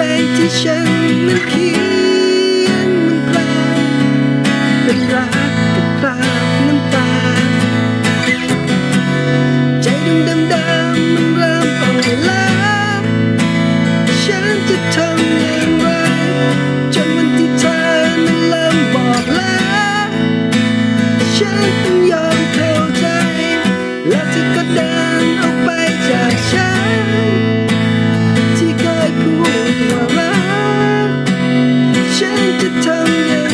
ลงที่ฉันมันเขียนมันกลาเป็นรักกับกลาบน้ำตา ใจดำดำดำมันเริ่มอ่อนลาฉันจะทำอย่างไรจนวันที่เธอนั้นเริ่มบอกลาฉันต้องยอมเข้าใจ และเธอก็เดินออก determined